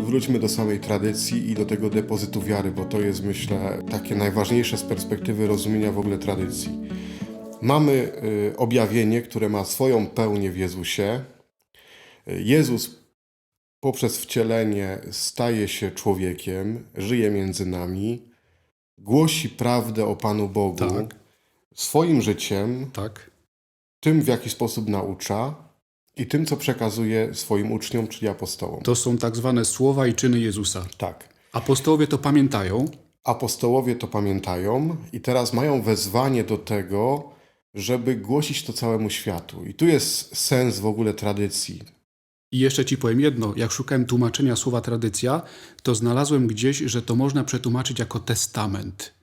wróćmy do samej tradycji i do tego depozytu wiary, bo to jest, myślę, takie najważniejsze z perspektywy rozumienia w ogóle tradycji. Mamy y, objawienie, które ma swoją pełnię w Jezusie. Jezus poprzez wcielenie staje się człowiekiem, żyje między nami, głosi prawdę o Panu Bogu Tak. swoim życiem, Tak. tym w jaki sposób naucza i tym, co przekazuje swoim uczniom, czyli apostołom. To są tak zwane słowa i czyny Jezusa. Tak. Apostołowie to pamiętają, Apostołowie to pamiętają i teraz mają wezwanie do tego, żeby głosić to całemu światu. I tu jest sens w ogóle tradycji. I jeszcze ci powiem jedno, jak szukałem tłumaczenia słowa tradycja, to znalazłem gdzieś, że to można przetłumaczyć jako testament.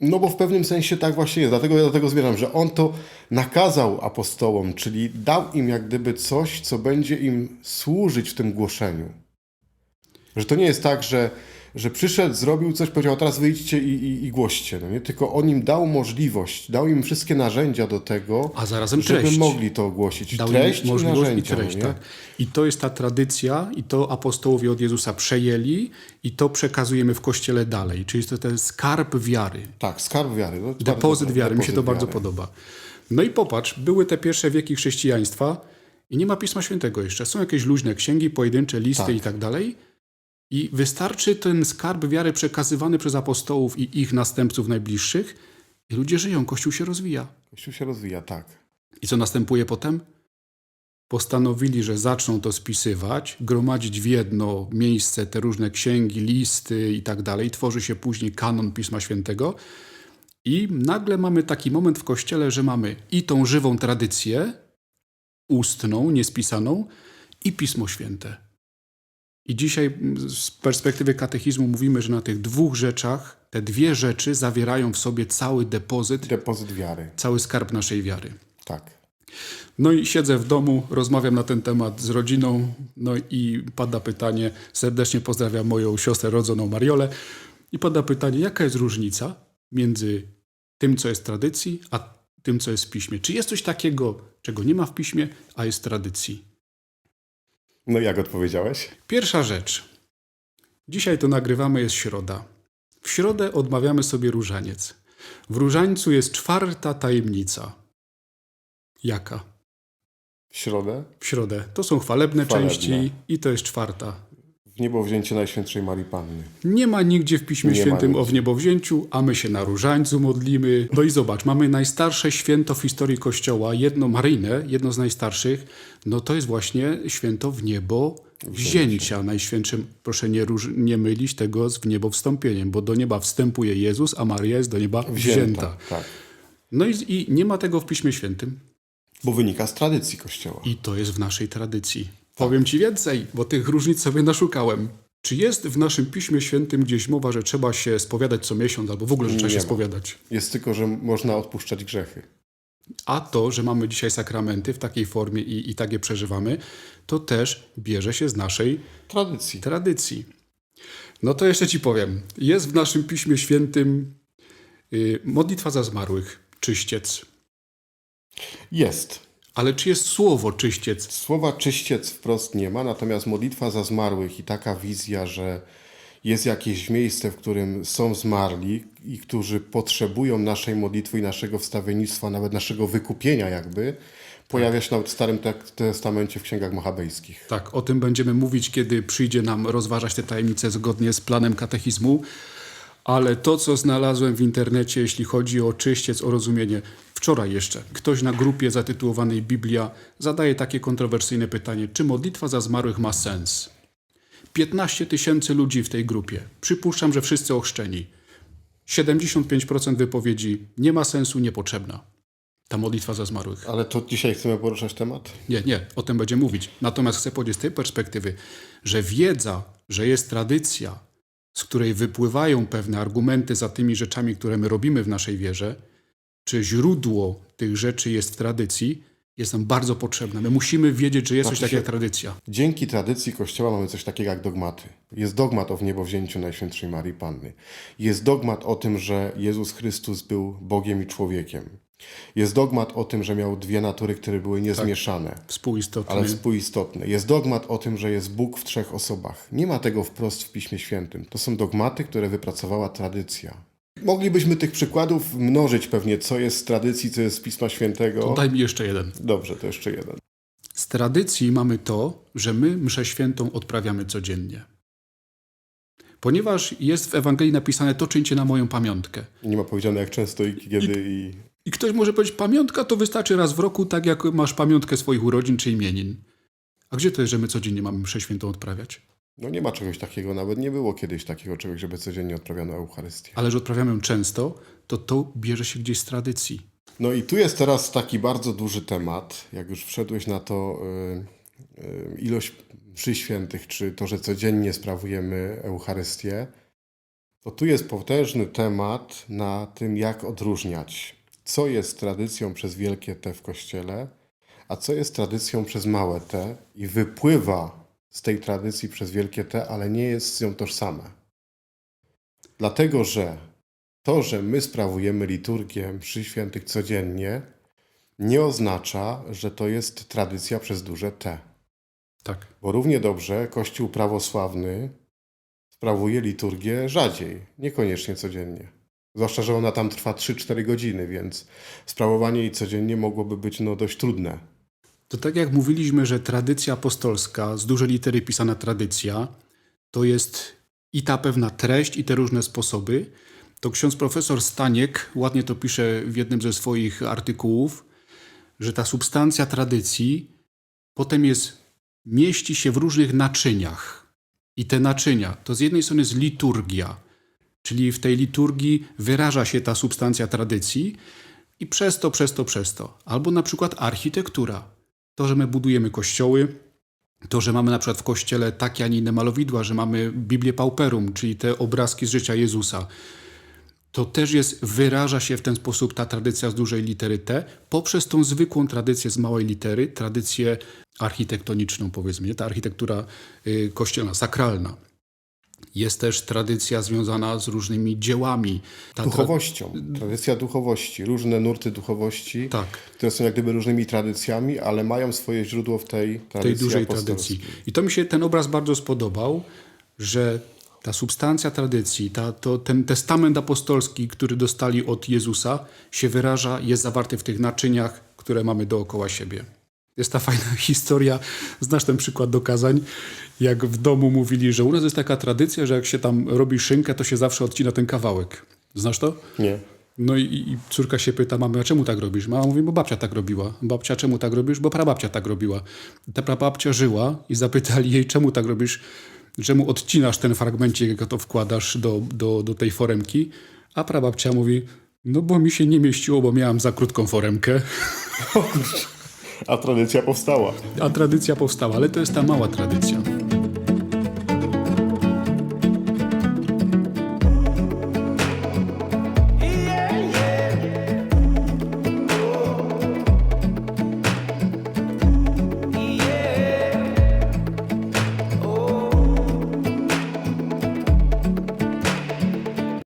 No bo w pewnym sensie tak właśnie jest. Dlatego ja do tego zmierzam, że on to nakazał apostołom, czyli dał im jak gdyby coś, co będzie im służyć w tym głoszeniu. Że to nie jest tak, że, że przyszedł, zrobił coś, powiedział, teraz wyjdźcie i, i, i głoście. No nie? Tylko on im dał możliwość, dał im wszystkie narzędzia do tego, A zarazem żeby treść. mogli to ogłosić. Dał treść im możliwość i i narzędzia. treść. no tak. I to jest ta tradycja, i to apostołowie od Jezusa przejęli, i to przekazujemy w kościele dalej. Czyli to ten skarb wiary. tak, skarb wiary. No, Depozyt wiary, mi się to depozyt bardzo wiary. podoba. No i popatrz, były te pierwsze wieki chrześcijaństwa i nie ma Pisma Świętego jeszcze. Są jakieś luźne księgi, pojedyncze listy Tak. i tak dalej. I wystarczy ten skarb wiary przekazywany przez apostołów i ich następców najbliższych i ludzie żyją, Kościół się rozwija. Kościół się rozwija, tak. I co następuje potem? Postanowili, że zaczną to spisywać, gromadzić w jedno miejsce te różne księgi, listy i tak dalej. Tworzy się później kanon Pisma Świętego. I nagle mamy taki moment w Kościele, że mamy i tą żywą tradycję, ustną, niespisaną, i Pismo Święte. I dzisiaj mm, z perspektywy katechizmu mówimy, że na tych dwóch rzeczach, te dwie rzeczy zawierają w sobie cały depozyt, Depozyt wiary, cały skarb naszej wiary. tak. No i siedzę w domu, rozmawiam na ten temat z rodziną, no i pada pytanie, serdecznie pozdrawiam moją siostrę rodzoną Mariolę, i pada pytanie, jaka jest różnica między tym, co jest w tradycji, a tym, co jest w piśmie. Czy jest coś takiego, czego nie ma w piśmie, a jest w tradycji? No jak odpowiedziałeś? Pierwsza rzecz. Dzisiaj to nagrywamy, jest środa. W środę odmawiamy sobie różaniec. W różańcu jest czwarta tajemnica. Jaka? W środę w środę. To są chwalebne, Chwalebne. części i to jest czwarta. W niebo wzięcie Najświętszej Marii Panny. Nie ma nigdzie w Piśmie Nie Świętym o wniebowzięciu, a my się na różańcu modlimy. No i zobacz, mamy najstarsze święto w historii Kościoła, jedno maryjne, jedno z najstarszych. No to jest właśnie święto w niebo wzięcia. Najświętszym, proszę nie, róż, nie mylić tego z w niebo wstąpieniem, bo do nieba wstępuje Jezus, a Maria jest do nieba wzięta. Wzięta, tak. No i, i nie ma tego w Piśmie Świętym. Bo wynika z tradycji Kościoła. I to jest w naszej tradycji. Powiem ci więcej, bo tych różnic sobie naszukałem. Czy jest w naszym Piśmie Świętym gdzieś mowa, że trzeba się spowiadać co miesiąc, albo w ogóle, że trzeba Nie się ma. spowiadać? Jest tylko, że można odpuszczać grzechy. A to, że mamy dzisiaj sakramenty w takiej formie i, i tak je przeżywamy, to też bierze się z naszej Tradycji. tradycji. No to jeszcze ci powiem. Jest w naszym Piśmie Świętym y, modlitwa za zmarłych, czyściec. Jest. Ale czy jest słowo czyściec? Słowa czyściec wprost nie ma, natomiast modlitwa za zmarłych i taka wizja, że jest jakieś miejsce, w którym są zmarli i którzy potrzebują naszej modlitwy i naszego wstawiennictwa, nawet naszego wykupienia jakby, pojawia się nawet w Starym Testamencie w księgach machabejskich. Tak, o tym będziemy mówić, kiedy przyjdzie nam rozważać te tajemnice zgodnie z planem katechizmu. Ale to, co znalazłem w internecie, jeśli chodzi o czyściec, o rozumienie, wczoraj jeszcze ktoś na grupie zatytułowanej Biblia zadaje takie kontrowersyjne pytanie: czy modlitwa za zmarłych ma sens? 15 tysięcy ludzi w tej grupie. Przypuszczam, że wszyscy ochrzczeni. 75% wypowiedzi nie ma sensu, niepotrzebna. Ta modlitwa za zmarłych. Ale to dzisiaj chcemy poruszać temat? Nie, nie, o tym będzie mówić. Natomiast chcę powiedzieć z tej perspektywy, że wiedza, że jest tradycja, z której wypływają pewne argumenty za tymi rzeczami, które my robimy w naszej wierze, czy źródło tych rzeczy jest w tradycji, jest nam bardzo potrzebne. My musimy wiedzieć, że jest coś Znaczy takiego jak tradycja. Dzięki tradycji Kościoła mamy coś takiego jak dogmaty. Jest dogmat o wniebowzięciu Najświętszej Marii Panny. Jest dogmat o tym, że Jezus Chrystus był Bogiem i człowiekiem. Jest dogmat o tym, że miał dwie natury, które były niezmieszane, Współistotny. ale współistotne. Jest dogmat o tym, że jest Bóg w trzech osobach. Nie ma tego wprost w Piśmie Świętym. To są dogmaty, które wypracowała tradycja. Moglibyśmy tych przykładów mnożyć pewnie, co jest z tradycji, co jest z Pisma Świętego. To daj mi jeszcze jeden. Dobrze, to jeszcze jeden. Z tradycji mamy to, że my mszę świętą odprawiamy codziennie. Ponieważ jest w Ewangelii napisane to czyńcie na moją pamiątkę. I nie ma powiedziane jak często i kiedy i... I ktoś może powiedzieć, pamiątka to wystarczy raz w roku, tak jak masz pamiątkę swoich urodzin czy imienin. A gdzie to jest, że my codziennie mamy mszę świętą odprawiać? No nie ma czegoś takiego, nawet nie było kiedyś takiego czegoś, żeby codziennie odprawiano Eucharystię. Ale że odprawiamy ją często, to to bierze się gdzieś z tradycji. No i tu jest teraz taki bardzo duży temat, jak już wszedłeś na to y, y, ilość mszy świętych, czy to, że codziennie sprawujemy Eucharystię, to tu jest potężny temat na tym, jak odróżniać, co jest tradycją przez wielkie T w Kościele, a co jest tradycją przez małe T i wypływa z tej tradycji przez wielkie T, ale nie jest z nią tożsame. Dlatego, że to, że my sprawujemy liturgię mszy świętych codziennie, nie oznacza, że to jest tradycja przez duże T. Tak. Bo równie dobrze Kościół prawosławny sprawuje liturgię rzadziej, niekoniecznie codziennie. Zwłaszcza, że ona tam trwa 3-4 godziny, więc sprawowanie jej codziennie mogłoby być no, dość trudne. To tak jak mówiliśmy, że tradycja apostolska, z dużej litery pisana tradycja, to jest i ta pewna treść, i te różne sposoby, to ksiądz profesor Staniek ładnie to pisze w jednym ze swoich artykułów, że ta substancja tradycji potem jest, mieści się w różnych naczyniach. I te naczynia to z jednej strony jest liturgia, czyli w tej liturgii wyraża się ta substancja tradycji i przez to, przez to, przez to. Albo na przykład architektura. To, że my budujemy kościoły, to, że mamy na przykład w kościele takie, a nie inne malowidła, że mamy Biblię Pauperum, czyli te obrazki z życia Jezusa, to też jest, wyraża się w ten sposób ta tradycja z dużej litery T, poprzez tą zwykłą tradycję z małej litery, tradycję architektoniczną, powiedzmy, nie? ta architektura y, kościelna, sakralna. Jest też tradycja związana z różnymi dziełami. Ta Duchowością, tradycja duchowości, różne nurty duchowości, Tak. które są jak gdyby różnymi tradycjami, ale mają swoje źródło w tej tej tradycji dużej apostolskiej. tradycji. I to mi się ten obraz bardzo spodobał, że ta substancja tradycji, ta, to, ten testament apostolski, który dostali od Jezusa, się wyraża, jest zawarty w tych naczyniach, które mamy dookoła siebie. Jest ta fajna historia, znasz ten przykład do kazań, jak w domu mówili, że u nas jest taka tradycja, że jak się tam robi szynkę, to się zawsze odcina ten kawałek. Znasz to? Nie. No i, i córka się pyta mamy, a czemu tak robisz? Mama mówi, bo babcia tak robiła. Babcia, czemu tak robisz? Bo prababcia tak robiła. Ta prababcia żyła i zapytali jej, czemu tak robisz? Czemu odcinasz ten fragmencik, jak to wkładasz do, do, do tej foremki? A prababcia mówi, no bo mi się nie mieściło, bo miałam za krótką foremkę. A tradycja powstała. A tradycja powstała, ale to jest ta mała tradycja.